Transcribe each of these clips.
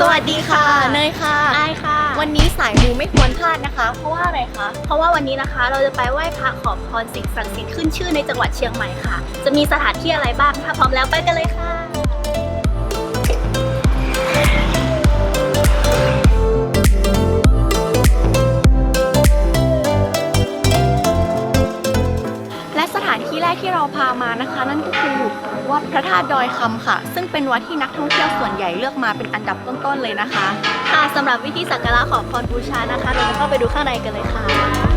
สวัสดีค่ะ เนยค่ะ ไอายค่ะ วันนี้สายมูไม่ควรพลาดนะคะ เพราะว่าอะไรคะ เพราะว่าวันนี้นะคะเราจะไปไหว้พระขอพรสิ่งศักดิ์สิทธิ์ขึ้นชื่อในจังหวัดเชียงใหม่ค่ะ จะมีสถานที่อะไรบ้าง ถ้าพร้อมแล้วไปกันเลยค่ะ พระธาตุดอยคำค่ะ ซึ่งเป็นวัดที่นักท่องเที่ยวส่วนใหญ่เลือกมาเป็นอันดับต้นๆเลยนะคะ ค่ะสำหรับวิธีสักการะขอพรบูชานะคะ เราจะเข้าไปดูข้างในกันเลยค่ะ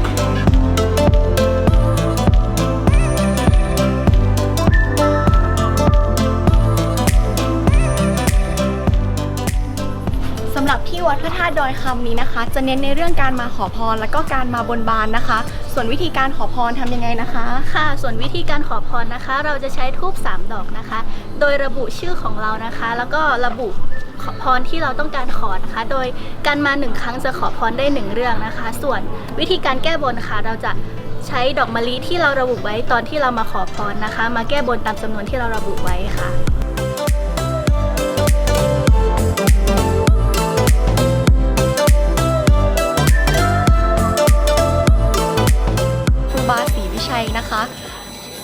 หรับที่วัดพระธาตุดอยคำนี้นะคะ จะเน้นในเรื่องการมาขอพรและก็การมาบนบานนะคะ ส่วนวิธีการขอพรทำยังไงนะคะ ค่ะ ส่วนวิธีการขอพรนะคะ เราจะใช้ทูบ3ดอกนะคะ โดยระบุชื่อของเรานะคะ แล้วก็ระบุขอพรที่เราต้องการขอนะคะ โดยการมาหนึ่งครั้งจะขอพรได้หนึ่งเรื่องนะคะ ส่วนวิธีการแก้บนค่ะ เราจะใช้ดอกมะลิที่เราระบุไว้ตอนที่เรามาขอพรนะคะ มาแก้บนตามจำนวนที่เราระบุไว้ค่ะ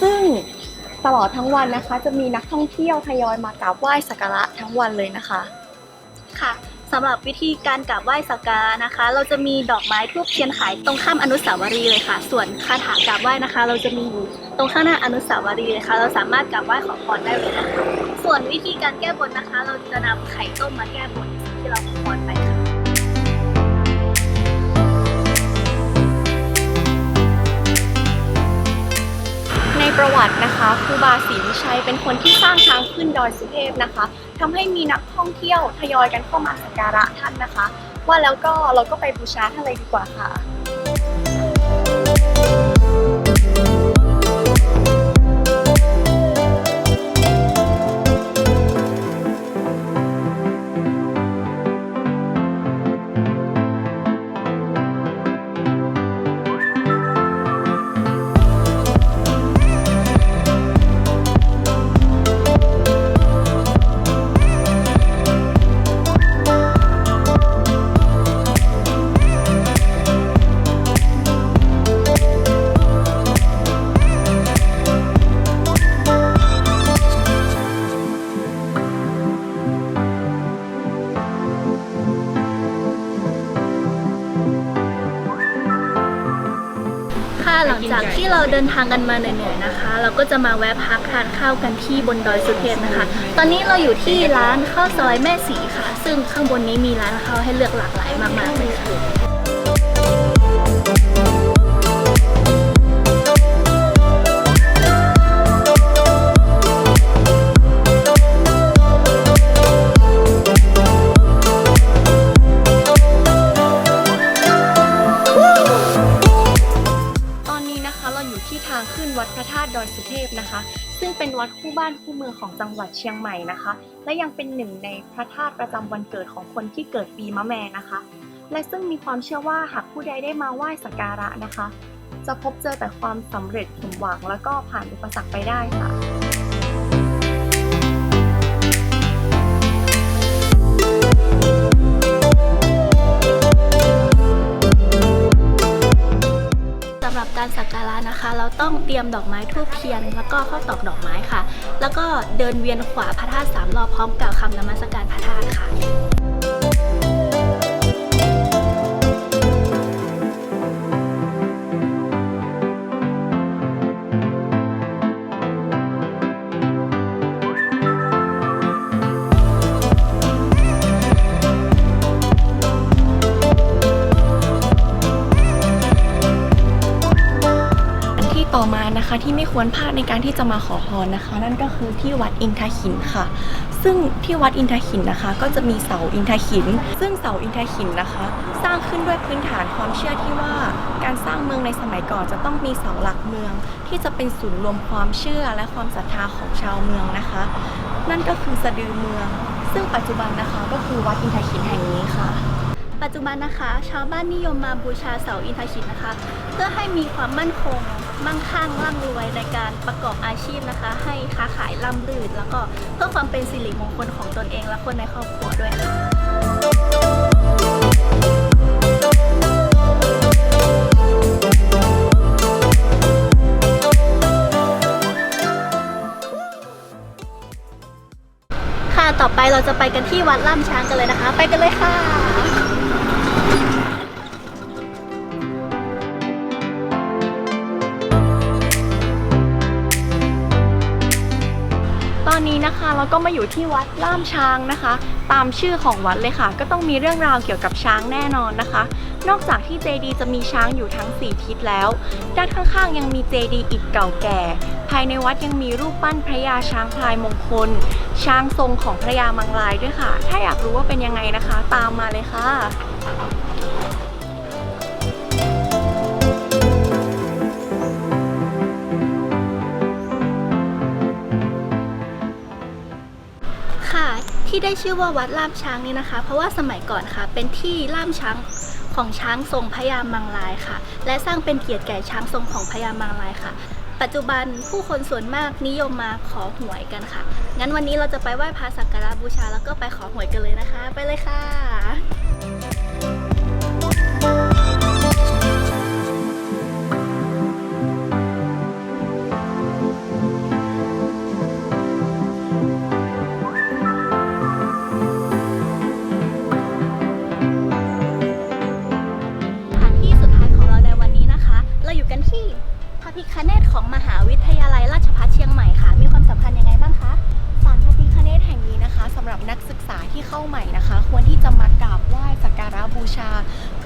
ซึ่งตลอดทั้งวันนะคะจะมีนักท่องเที่ยวทยอยมากราบไหว้สักการะทั้งวันเลยนะคะ ค่ะสำหรับวิธีการกราบไหว้สักการะนะคะ เราจะมีดอกไม้ทูบเทียนขายตรงข้ามอนุสาวรีย์เลยค่ะ ส่วนคาถากราบไหว้นะคะ เราจะมีอยู่ตรงข้างหน้าอนุสาวรีย์เลยค่ะ เราสามารถกราบไหว้ขอพรได้เลยนะคะส่วนวิธีการแก้บนนะคะ เราจะนำไข่ต้มมาแก้บนที่เราขอพรไป ประวัตินะคะครูบาศรีวิชัยเป็นคนที่สร้างทางขึ้นดอยสุเทพนะคะทำให้มีนักท่องเที่ยวทยอยกันเข้ามาสักการะท่านนะคะ ว่าแล้วก็เราก็ไปบูชาท่านเลยดีกว่าค่ะ หลังจากที่เราเดินทางกันมาเหนื่อยๆนะคะ เราก็จะมาแวะพักทานข้าวกันที่บนดอยสุเทพนะคะ ตอนนี้เราอยู่ที่ร้านข้าวซอยแม่สีค่ะ ซึ่งข้างบนนี้มีร้านข้าวให้เลือกหลากหลายมากๆเลยค่ะ ขึ้นวัดพระธาตุดอยสุเทพนะคะ ซึ่งเป็นวัดคู่บ้านคู่เมืองของจังหวัดเชียงใหม่นะคะ และยังเป็นหนึ่งในพระธาตุประจำวันเกิดของคนที่เกิดปีมะแม่นะคะ และซึ่งมีความเชื่อว่าหากผู้ใดได้มาไหว้สักการะนะคะ จะพบเจอแต่ความสำเร็จสมหวังแล้วก็ผ่านอุปสรรคไปได้ค่ะ การสักการะนะคะ เราต้องเตรียมดอกไม้ทูบเทียน แล้วก็ข้าวตอกดอกไม้ค่ะ แล้วก็เดินเวียนขวาพระธาตุสามรอบพร้อมกล่าวคำนมัสการพระธาตุค่ะ อมานะคะที่ไม่ควรพลาดในการที่จะมาขอพรนะคะ นั่นก็คือที่วัดอินทขินค่ะ ซึ่งที่วัดอินทขินนะคะ ก็จะมีเสาอินทขิน ซึ่งเสาอินทขินนะคะ สร้างขึ้นด้วยพื้นฐานความเชื่อที่ว่าการสร้างเมืองในสมัยก่อนจะต้องมีเสาหลักเมือง ที่จะเป็นศูนย์รวมความเชื่อและความศรัทธาของชาวเมืองนะคะ นั่นก็คือสะดือเมือง ซึ่งปัจจุบันนะคะก็คือวัดอินทขินแห่งนี้ค่ะปัจจุบันนะคะ ชาวบ้านนิยมมาบูชาเสาอินทชิตนะคะ เพื่อให้มีความมั่นคง มั่งคั่งร่ำรวยในการประกอบอาชีพนะคะ ให้ค้าขายร่ำรื่นแล้วก็เพื่อความเป็นสิริมงคลของตนเองและคนในครอบครัวด้วยค่ะต่อไปเราจะไปกันที่วัดล่ามช้างกันเลยนะคะ ไปกันเลยค่ะ อนนี้นะคะเราก็มาอยู่ที่วัดล่ามช้างนะคะ ตามชื่อของวัดเลยค่ะ ก็ต้องมีเรื่องราวเกี่ยวกับช้างแน่นอนนะคะ นอกจากที่เจดีจะมีช้างอยู่ทั้ง 4 ทิศแล้ว ด้านข้างๆ ยังมีเจดีอิฐเก่าแก่ ภายในวัดยังมีรูปปั้นพระยาช้างพลายมงคล ช้างทรงของพระยามังลายด้วยค่ะ ถ้าอยากรู้ว่าเป็นยังไงนะคะ ตามมาเลยค่ะ ที่ได้ชื่อว่าวัดล่ามช้างนี่นะคะ เพราะว่าสมัยก่อนค่ะ เป็นที่ล่ามช้างของช้างทรงพญามังลายค่ะ และสร้างเป็นเกียรติแก่ช้างทรงของพญามังลายค่ะ ปัจจุบันผู้คนส่วนมากนิยมมาขอหวยกันค่ะ งั้นวันนี้เราจะไปไหว้พระสักการะบูชาแล้วก็ไปขอหวยกันเลยนะคะ ไปเลยค่ะ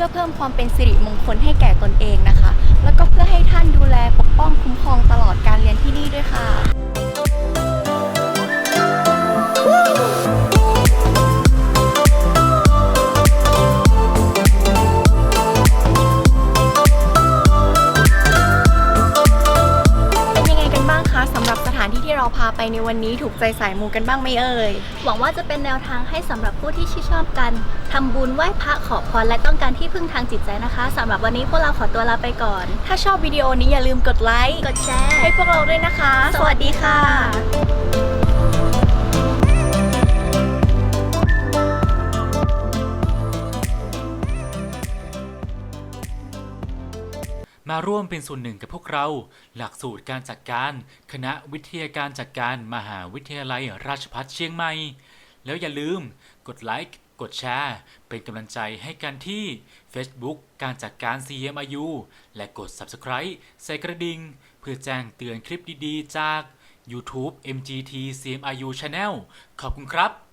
อเพิ่มความเป็นสิริมงคลให้แก่ตนเองนะคะ แล้วก็เพื่อให้ท่านดูแลปกป้องคุ้มครองตลอดการเรียนที่นี่ด้วยค่ะ ในวันนี้ถูกใจสายมูกันบ้างไหมเอ่ย หวังว่าจะเป็นแนวทางให้สำหรับผู้ที่ชื่นชอบกันทำบุญไหว้พระขอพรและต้องการที่พึ่งทางจิตใจนะคะสำหรับวันนี้พวกเราขอตัวลาไปก่อน ถ้าชอบวิดีโอนี้อย่าลืมกดไลค์ กดแชร์ ให้พวกเราด้วยนะคะ สวัสดีค่ะ ร่วมเป็นส่วนหนึ่งกับพวกเรา หลักสูตรการจัดการ คณะวิทยาการจัดการมหาวิทยาลัยราชภัฏเชียงใหม่ แล้วอย่าลืมกดไลค์ กดแชร์ เป็นกำลังใจให้กันที่ Facebook การจัดการ CMIU และกด Subscribe ใส่กระดิ่ง เพื่อแจ้งเตือนคลิปดีๆ จาก YouTube MGT CMIU Channel ขอบคุณครับ